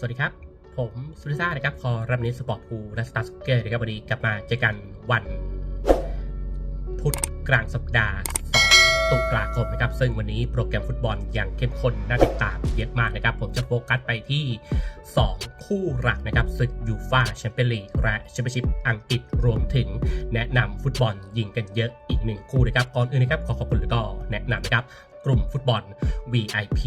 สวัสดีครับ ผมสุริซ่านะครับ คอรับนิสสปอร์ตพูและสตาร์สเกอร์นะครับวันนี้กลับมาเจอกันวัน พุธกลางสัปดาห์ 2 ตุลาคมนะครับ ซึ่งวันนี้โปรแกรมฟุตบอลอย่างเข้มข้นน่าติดตามเยอะมากนะครับ ผมจะโฟกัสไปที่ 2 คู่หลักนะครับศึกยูฟาแชมเปี้ยนลีกและแชมเปี้ยนชิพอังกฤษรวมถึงแนะนำฟุตบอลยิงกันเยอะอีกหนึ่งคู่นะครับก่อนอื่นนะครับขอขอบคุณแล้วก็แนะนำนะครับ ลุ่มฟุตบอล VIP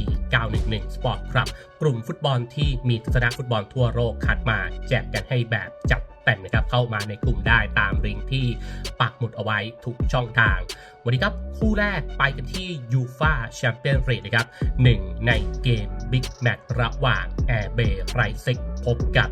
911 Sport ครับ กลุ่มฟุตบอลที่มีทัศนะฟุตบอลทั่วโลกคัดมาแจกกันให้แบบจัดแต่งนะครับเข้ามาในกลุ่มได้ตามลิงก์ที่ปักหมุดเอาไว้ทุกช่องทาง วันนี้ครับ คู่แรกไปกันที่ยูฟาแชมเปี้ยนส์ลีกนะครับหนึ่งในเกมบิ๊กแมตช์ระหว่างแอร์เบย์ไรซิก พบกับ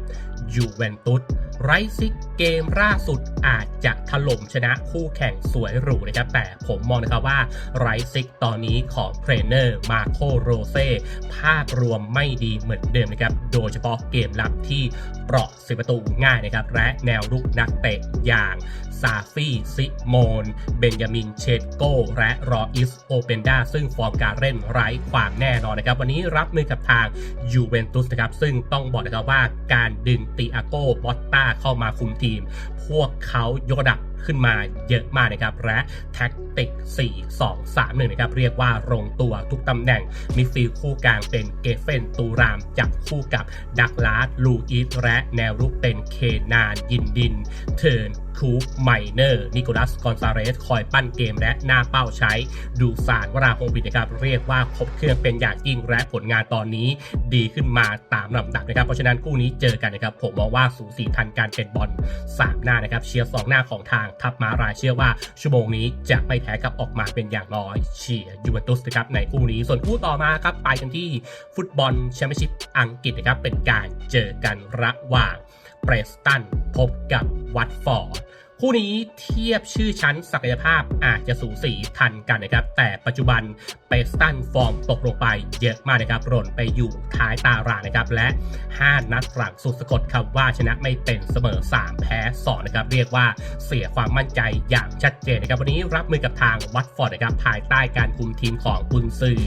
ยูเวนตุสไรซิกเกมล่าสุดอาจจะถล่มชนะคู่แข่งสวยหรูนะครับ แต่ผมมองนะครับว่าไรซิกตอนนี้ของเทรนเนอร์มาโคโรเซ่ภาพรวมไม่ดีเหมือนเดิมนะครับ โดยเฉพาะเกมรับที่เปราะสียประตูง่ายนะครับ และแนวรุกนักเตะอย่างซาฟี่ซิโมน เบนยามินเชดโก และรออิสโอเปนดาซึ่งฟอร์มการเล่นไร้ความแน่นอนนะครับ วันนี้รับมือกับทางยูเวนตุสนะครับ ซึ่งต้องบอกนะครับว่าการดึงติอาโก้บอตตาเข้ามาคุมทีม พวกเขายกระดับ ขึ้นมาเยอะมากนะครับ และแท็กติก 4 2 3 1 นะครับ เรียกว่าลงตัวทุกตำแหน่งมิดฟิลด์คู่กลางเป็นเกเฟนตูรามจับคู่กับดักลาสลูอิสและแนวรุกเป็นเคนานยินดิน เทิร์นคูปไมเนอร์นิโคลัสกอนซาเรส คอยปั้นเกมและหน้าเป้าใช้ ดูสารวราโฮวิดนะครับ เรียกว่าครบเครื่องเป็นอย่างยิ่งและผลงานตอนนี้ ดีขึ้นมาตามลำดับนะครับ เพราะฉะนั้นคู่นี้เจอกันนะครับ ผมมองว่าสูสีทันการเป็นบอลสามหน้านะครับ เชียร์สองหน้าของทางทัพมารายเชื่อว่าชั่วโมงนี้จะไม่แพ้กับออกมาเป็นอย่างน้อยเชียร์ยูเวนตุสนะครับในคู่นี้ส่วนคู่ต่อมาครับไปกันที่ฟุตบอลแชมเปี้ยนชิพอังกฤษนะครับเป็นการเจอกันระหว่างเปรสตันพบกับวัตฟอร์ด คู่นี้เทียบชื่อชั้นศักยภาพอาจจะสูสีทันกันนะครับ แต่ปัจจุบันเปสตันฟอร์มตกลงไปเยอะมากนะครับหล่นไปอยู่ท้ายตารางนะครับ และ 5 นัดหลังสุดสะกดคำว่าชนะไม่เป็นเสมอ 3 แพ้2นะครับ เรียกว่าเสียความมั่นใจอย่างชัดเจนนะครับ วันนี้รับมือกับทางวัตฟอร์ดนะครับ ภายใต้การคุมทีมของกุนซือ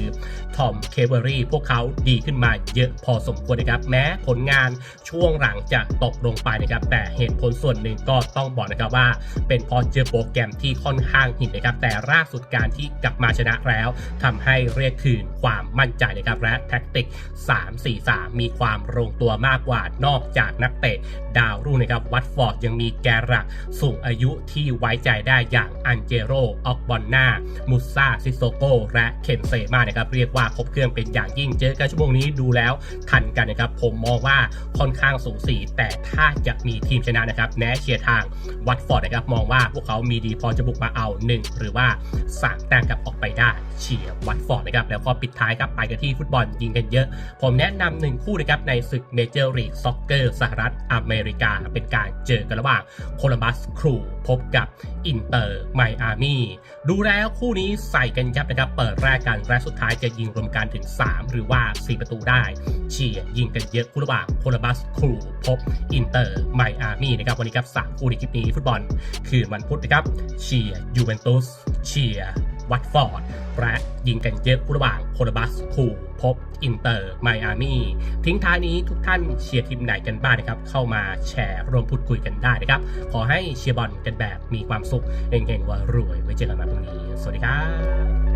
ทอมเคเบอรี่พวกเขาดีขึ้นมาเยอะพอสมควรนะครับ แม้ผลงานช่วงหลังจะตกลงไปนะครับแต่เหตุผลส่วนหนึ่งก็ต้องบอกนะครับว่าเป็นพราะเจอโปรแกรมที่ค่อนข้างหินนะครับ แต่ล่าสุดการที่กลับมาชนะแล้วทำให้เรียกคืนความมั่นใจนะครับ และแท็กติก 3-4-3 มีความลงตัวมากกว่านอกจากนักเตะดาวรุ่งนะครับวัตฟอร์ดยังมีแกนหลักสูงอายุที่ไว้ใจได้อย่างอันเจโรออกบอนนามุซาซิโซโกและเคนเซมานะครับเรียกว่าครบเครื่องเป็นอย่างยิ่งเจอกันชั่วโมงนี้ดูแล้วทันกันนะครับ ผมมองว่าค่อนข้างสูสีแต่ถ้าจะมีทีมชนะนะครับแนเชียร์ทางวัตฟอร์ดนะครับมองว่าพวกเขามีดีพอจะบุกมาเอา 1 หรือว่า 3 แต้มกลับออกไปได้เชียร์วัตฟอร์ดนะครับแล้วก็ปิดท้ายครับไปกันที่ฟุตบอลยิงกันเยอะ ผมแนะนำหนึ่งคู่นะครับในศึกเมเจอร์ลีกซ็อกเกอร์สหรัฐอเมริกา เป็นการเจอกันระหว่างโคลัมบัสครูพบกับอินเตอร์ไมอามี่ดูแล้วคู่นี้ใส่กันยับนะครับเปิดแรกกันและสุดท้ายจะยิงรวมกันถึง 3 หรือว่า 4 ประตูได้เชียร์ยิงกันเยอะคู่ระหว่างโคลัมบัสครูพบอินเตอร์ไมอามี่นะครับวันนี้ครับสามคู่ในคลิปนี้ฟุตบอลคืนวันพุธนะครับ เชียร์ยูเวนตุส เชียร์วัตฟอร์ด และยิงกันเยอะระหว่างโคลับัสคูพบอินเตอร์ ไมอามี่ ทิ้งท้ายนี้ทุกท่านเชียร์ทีมไหนกันบ้างนะครับ เข้ามาแชร์รวมพูดคุยกันได้นะครับ ขอให้เชียร์บอลกันแบบมีความสุขเก่งๆว่ารวย ไว้เจอกันมาพรุ่งนี้ สวัสดีครับ